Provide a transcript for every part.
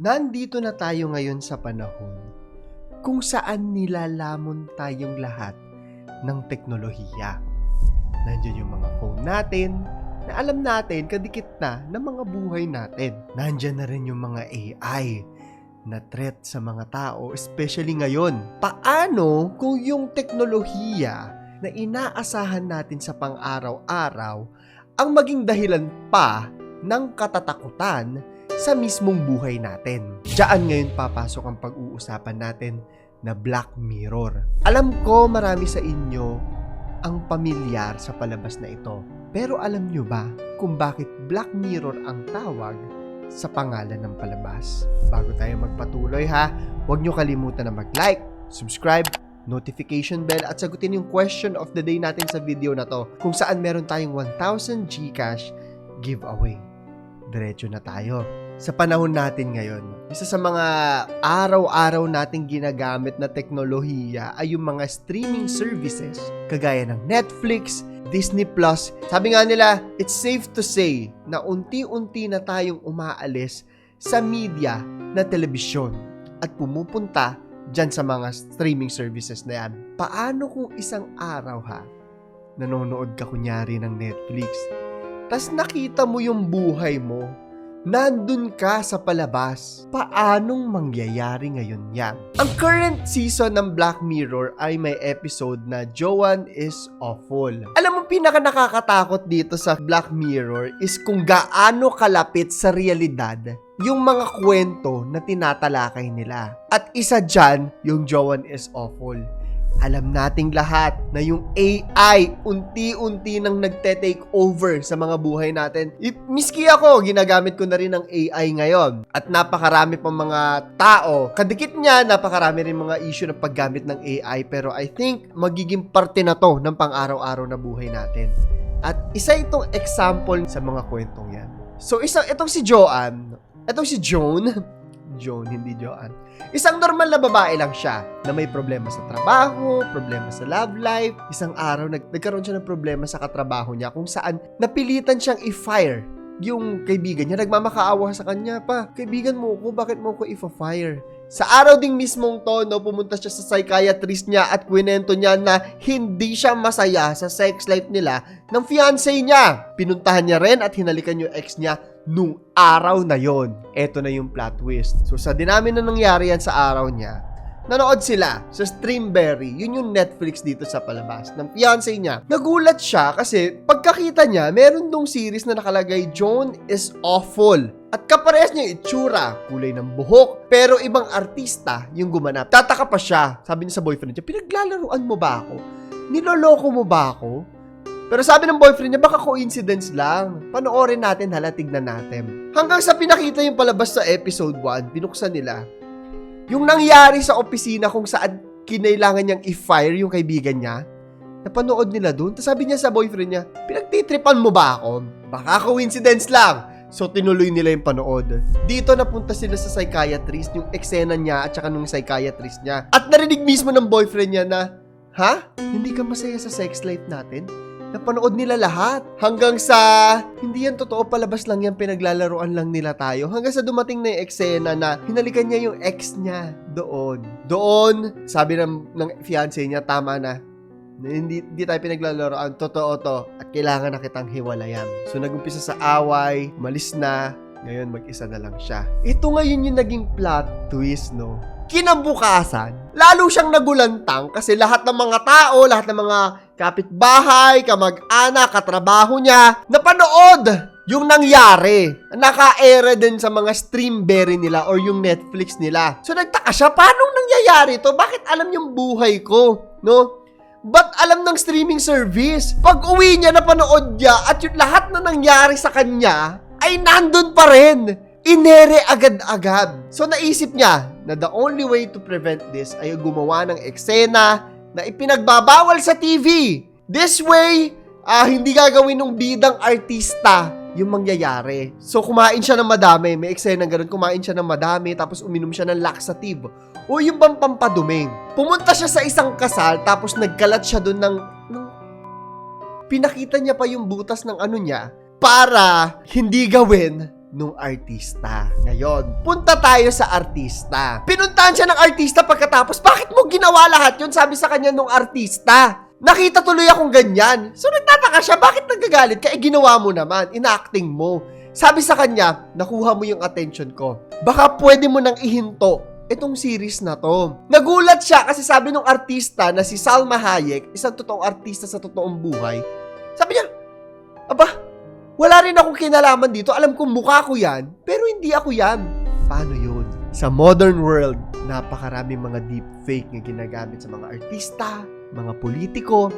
Nandito na tayo ngayon sa panahon kung saan nilalamon tayong lahat ng teknolohiya. Nandiyan yung mga phone natin na alam natin kadikit na ng mga buhay natin. Nandiyan na rin yung mga AI na threat sa mga tao, especially ngayon. Paano kung yung teknolohiya na inaasahan natin sa pang-araw-araw ang maging dahilan pa ng katatakutan sa mismong buhay natin. Diyan ngayon papasok ang pag-uusapan natin na Black Mirror. Alam ko marami sa inyo ang pamilyar sa palabas na ito. Pero alam nyo ba kung bakit Black Mirror ang tawag sa pangalan ng palabas? Bago tayo magpatuloy ha, huwag nyo kalimutan na mag-like, subscribe, notification bell at sagutin yung question of the day natin sa video na to kung saan meron tayong 1,000 Gcash giveaway. Diretso na tayo. Sa panahon natin ngayon, isa sa mga araw-araw nating ginagamit na teknolohiya ay yung mga streaming services kagaya ng Netflix, Disney Plus. Sabi nga nila, it's safe to say na unti-unti na tayong umaalis sa media na telebisyon at pumupunta dyan sa mga streaming services na yan. Paano kung isang araw ha, nanonood ka kunyari ng Netflix, tas nakita mo yung buhay mo, nandun ka sa palabas. Paanong mangyayari ngayon yan? Ang current season ng Black Mirror ay may episode na Joanne is awful. Alam mo, pinaka nakakatakot dito sa Black Mirror is kung gaano kalapit sa realidad yung mga kwento na tinatalakay nila. At isa dyan, yung Joanne is awful. Alam nating lahat na yung AI unti-unti nang nagte-take over sa mga buhay natin. I- miski ako, ginagamit ko na rin ng AI ngayon. At napakarami pang mga tao. Kadikit niya, napakarami rin mga issue ng paggamit ng AI. Pero I think magiging parte na to ng pang-araw-araw na buhay natin. At isa itong example sa mga kwentong yan. So, isang, itong si Joanne, itong si Joan, Joan, hindi Joanne. Isang normal na babae lang siya na may problema sa trabaho, problema sa love life. Isang araw, nag nagkaroon siya ng problema sa katrabaho niya kung saan napilitan siyang i-fire yung kaibigan niya. Nagmamakaawa sa kanya pa. Kaibigan mo ko, bakit mo ko i-fire? Sa araw ding mismong to, no, pumunta siya sa psychiatrist niya at kwento niya na hindi siya masaya sa sex life nila ng fiancé niya. Pinuntahan niya rin at hinalikan yung ex niya nung araw na yon. Ito na yung plot twist. So sa dinami na nangyari yan sa araw niya, nanood sila sa Streamberry, yun yung Netflix dito sa palabas, ng fiancé niya. Nagulat siya kasi pagkakita niya, meron dong series na nakalagay, Joan is awful. At kaparehas niya itsura, kulay ng buhok, pero ibang artista yung gumanap. Tataka pa siya, sabi niya sa boyfriend niya, pinaglalaruan mo ba ako? Niloloko mo ba ako? Pero sabi ng boyfriend niya, baka coincidence lang. Panoorin natin, hala, tignan natin. Hanggang sa pinakita yung palabas sa episode 1, binuksan nila. Yung nangyari sa opisina kung saan kinailangan niyang i-fire yung kaibigan niya, napanood nila dun. Tapos sabi niya sa boyfriend niya, pinagtitripan mo ba ako? Baka coincidence lang. So, tinuloy nila yung panood. Dito napunta sila sa psychiatrist, yung eksena niya at saka nung psychiatrist niya. At narinig mismo ng boyfriend niya na, Ha? Hindi ka masaya sa sex life natin? Napanood nila lahat. Hanggang sa, hindi yan totoo, palabas lang yan, pinaglalaroan lang nila tayo. Hanggang sa dumating na yung eksena na hinalikan niya yung ex niya doon. Doon, sabi ng, ng fiancé niya, tama na. Hindi, hindi tayo pinaglalaroan, totoo to. At kailangan na kitang hiwalayan. So nagumpisa sa away, malis na, ngayon mag-isa na lang siya. Ito ngayon yung naging plot twist, no? Kinabukasan, lalo siyang nagulantang kasi lahat ng mga tao, lahat ng mga kapitbahay, kamag-anak, katrabaho niya, napanood yung nangyari. Naka-era din sa mga streamberry nila or yung Netflix nila. So nagtaka siya, paano nangyayari to? Bakit alam yung buhay ko? No? Ba't alam ng streaming service? Pag uwi niya, napanood niya at yung lahat na nangyari sa kanya ay nandun pa rin. Inere agad-agad. So naisip niya na the only way to prevent this ay gumawa ng eksena na ipinagbabawal sa TV. This way, ah, hindi gagawin ng bidang artista yung mangyayari. So kumain siya ng madami, may eksena ganun, kumain siya ng madami, tapos uminom siya ng laxative. O yung bang pampaduming. Pumunta siya sa isang kasal, tapos nagkalat siya doon ng, ng... Pinakita niya pa yung butas ng ano niya, para hindi gawin nung artista. Ngayon, punta tayo sa artista. Pinuntahan siya ng artista pagkatapos, bakit mo ginawa lahat yun? Sabi sa kanya nung artista. Nakita tuloy akong ganyan. So nagtataka siya, bakit nagagalit ka? Eh ginawa mo naman, inacting mo. Sabi sa kanya, nakuha mo yung attention ko. Baka pwede mo nang ihinto itong series na to. Nagulat siya kasi sabi nung artista na si Salma Hayek, isang totoong artista sa totoong buhay, sabi niya, aba, wala rin akong kinalaman dito. Alam kong mukha ko yan, pero hindi ako yan. Paano yun? Sa modern world, napakaraming mga deepfake na ginagamit sa mga artista, mga politiko,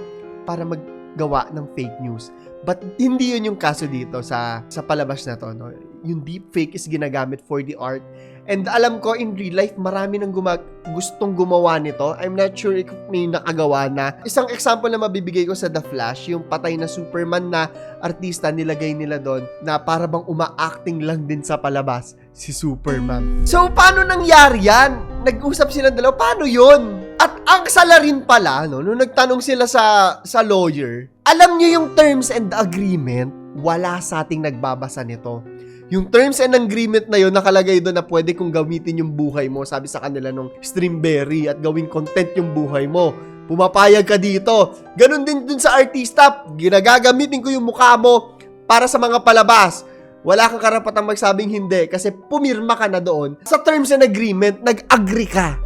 para maggawa ng fake news. But hindi yun yung kaso dito sa sa palabas na to. No? Yung deepfake is ginagamit for the art. And alam ko, in real life, marami nang gumag gustong gumawa nito. I'm not sure if may nakagawa na. Isang example na mabibigay ko sa The Flash, yung patay na Superman na artista nilagay nila doon na para bang uma-acting lang din sa palabas si Superman. So, paano nangyari yan? Nag-usap sila dalawa, paano yun? At ang salarin pala, no, nung nagtanong sila sa, sa lawyer, alam nyo yung terms and agreement, wala sa ating nagbabasa nito. Yung terms and agreement na yun, nakalagay doon na pwede kong gamitin yung buhay mo, sabi sa kanila nung Streamberry, at gawing content yung buhay mo. Pumapayag ka dito. Ganon din dun sa artista, ginagagamitin ko yung mukha mo para sa mga palabas. Wala kang karapatang magsabing hindi kasi pumirma ka na doon. Sa terms and agreement, nag-agree ka.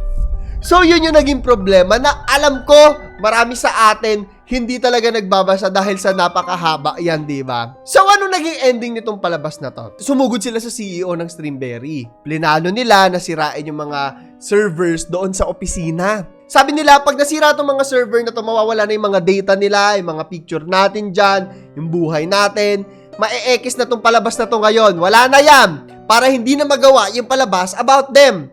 So, yun yung naging problema na alam ko, marami sa atin, hindi talaga nagbabasa dahil sa napakahaba yan, di ba? So, ano naging ending nitong palabas na to? Sumugod sila sa CEO ng Streamberry. Plinano nila na sirain yung mga servers doon sa opisina. Sabi nila, pag nasira itong mga server na to, mawawala na yung mga data nila, yung mga picture natin dyan, yung buhay natin. Mae-ekis na tong palabas na to ngayon. Wala na yan. Para hindi na magawa yung palabas about them.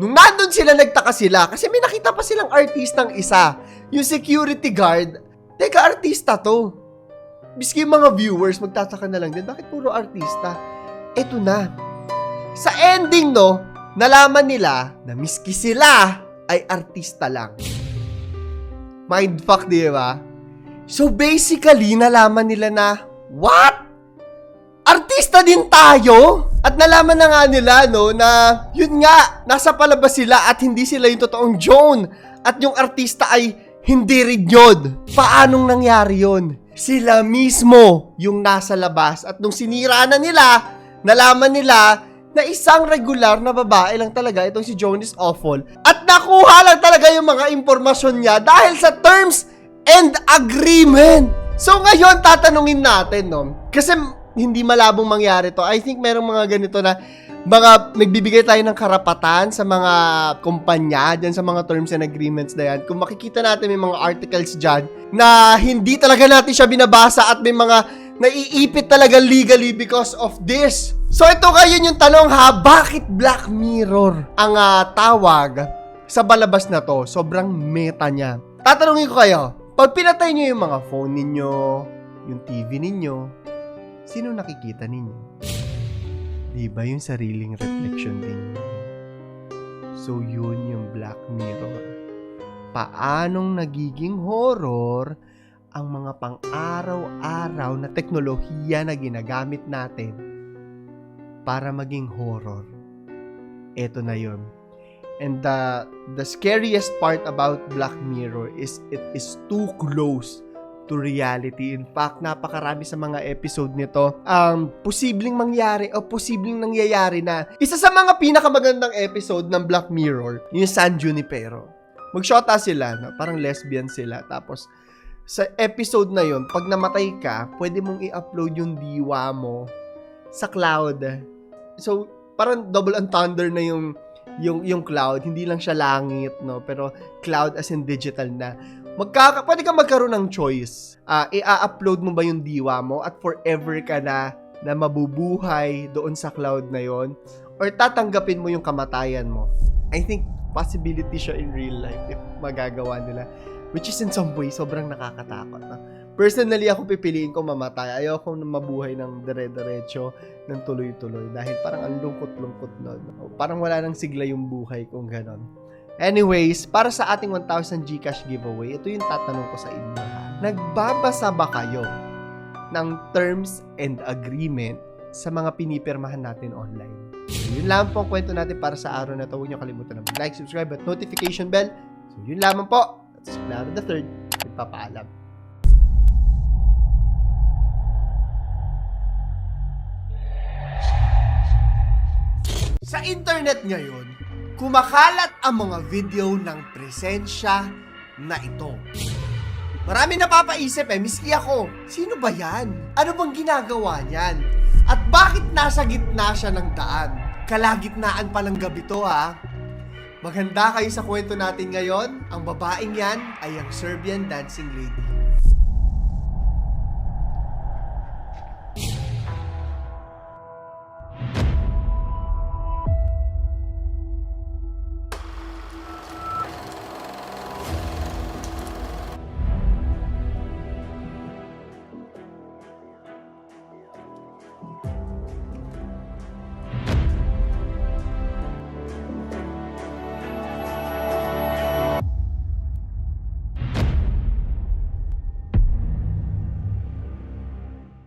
Nung nandun sila, nagtaka sila kasi may nakita pa silang artistang isa. Yung security guard, teka, artista to. Biski yung mga viewers, magtataka na lang din, bakit puro artista? Eto na. Sa ending, no, nalaman nila na miski sila ay artista lang. Mindfuck, di ba? So basically, nalaman nila na, what? Artista din tayo? At nalaman na nga nila, no, na yun nga, nasa palabas sila at hindi sila yung totoong Joan. At yung artista ay hindi rin yun. Paanong nangyari yun? Sila mismo yung nasa labas. At nung sinira na nila, nalaman nila na isang regular na babae lang talaga itong si Joan awful. At nakuha lang talaga yung mga impormasyon niya dahil sa terms and agreement. So ngayon, tatanungin natin, no? Kasi hindi malabong mangyari to. I think merong mga ganito na mga nagbibigay tayo ng karapatan sa mga kumpanya dyan sa mga terms and agreements na yan. Kung makikita natin may mga articles dyan na hindi talaga natin siya binabasa at may mga naiipit talaga legally because of this. So ito ngayon yung tanong ha, bakit Black Mirror ang ah, tawag sa balabas na to? Sobrang meta niya. Tatanungin ko kayo, pag pinatay niyo yung mga phone ninyo, yung TV ninyo, sino nakikita ninyo? Di ba yung sariling reflection din yun? So yun yung Black Mirror. Paanong nagiging horror ang mga pang-araw-araw na teknolohiya na ginagamit natin para maging horror. Ito na yun. And the, the scariest part about Black Mirror is it is too close to reality. In fact, napakarami sa mga episode nito um, posibleng mangyari o posibleng nangyayari na. Isa sa mga pinakamagandang episode ng Black Mirror, yung San Junipero. Magshota sila, no? parang lesbian sila. Tapos, sa episode na yon pag namatay ka, pwede mong i-upload yung diwa mo sa cloud. So, parang double entendre na yung yung yung cloud, hindi lang siya langit, no, pero cloud as in digital na magkaka pwede ka magkaroon ng choice. Ah, i-upload mo ba yung diwa mo at forever ka na na mabubuhay doon sa cloud na yon or tatanggapin mo yung kamatayan mo. I think possibility siya in real life if magagawa nila. Which is in some way, sobrang nakakatakot. No? Personally, ako pipiliin ko mamatay. Ayoko na mabuhay ng dire-diretso, ng tuloy-tuloy. Dahil parang ang lungkot-lungkot nun. Parang wala nang sigla yung buhay kung ganon. Anyways, para sa ating 1,000 Gcash giveaway, ito yung tatanong ko sa inyo. Nagbabasa ba kayo ng terms and agreement sa mga pinipirmahan natin online. So, yun lang po ang kwento natin para sa araw na to. Huwag niyo kalimutan na mag-like, subscribe, at notification bell. So, yun lamang po. At si Clara the Third, nagpapaalam. Sa internet ngayon, kumakalat ang mga video ng presensya na ito. Marami napapaisip eh, miski ako, sino ba yan? Ano bang ginagawa niyan? At bakit nasa gitna siya ng daan? Kalagitnaan pa ng gabi to ha. Maganda kayo sa kwento natin ngayon. Ang babaeng yan ay ang Serbian dancing lady.